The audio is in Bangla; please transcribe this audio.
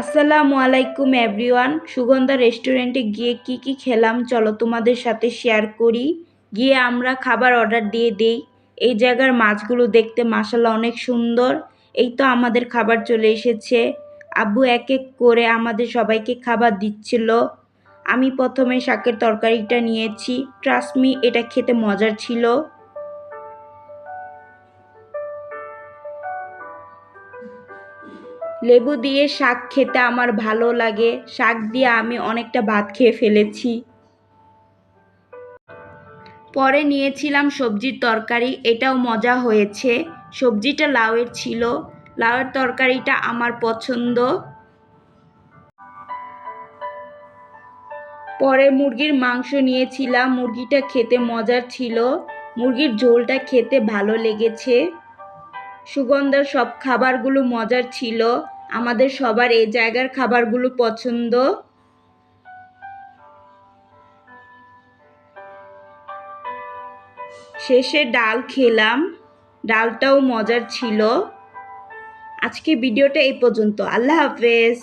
আসসালামু আলাইকুম এভরিওয়ান সুগন্ধা রেস্টুরেন্টে গিয়ে কি কি খেলাম চলো তোমাদের সাথে শেয়ার করি। গিয়ে আমরা খাবার অর্ডার দিয়ে দেই। এই জায়গার মাছগুলো দেখতে মাসাল্লাহ অনেক সুন্দর। এই তো আমাদের খাবার চলে এসেছে। আব্বু এক এক করে আমাদের সবাইকে খাবার দিচ্ছিল। আমি প্রথমে শাকের তরকারিটা নিয়েছি। ট্রাস্টমি এটা খেতে মজার ছিল। লেবু দিয়ে শাক খেতে আমার ভালো লাগে। শাক দিয়ে আমি অনেকটা ভাত খেয়ে ফেলেছি। পরে নিয়েছিলাম সবজির তরকারি, এটাও মজা হয়েছে। সবজিটা লাউয়ের ছিল। লাউয়ের তরকারিটা আমার পছন্দ। পরে মুরগির মাংস নিয়েছিলাম। মুরগিটা খেতে মজার ছিল। মুরগির ঝোলটা খেতে ভালো লেগেছে। সুগন্ধার সব খাবারগুলো মজার ছিল। আমাদের সবার এই জায়গার খাবারগুলো পছন্দ? শেষে ডাল খেলাম। ডালটাও মজার ছিল। আজকে ভিডিওটা এই পর্যন্ত। আল্লাহ হাফেজ।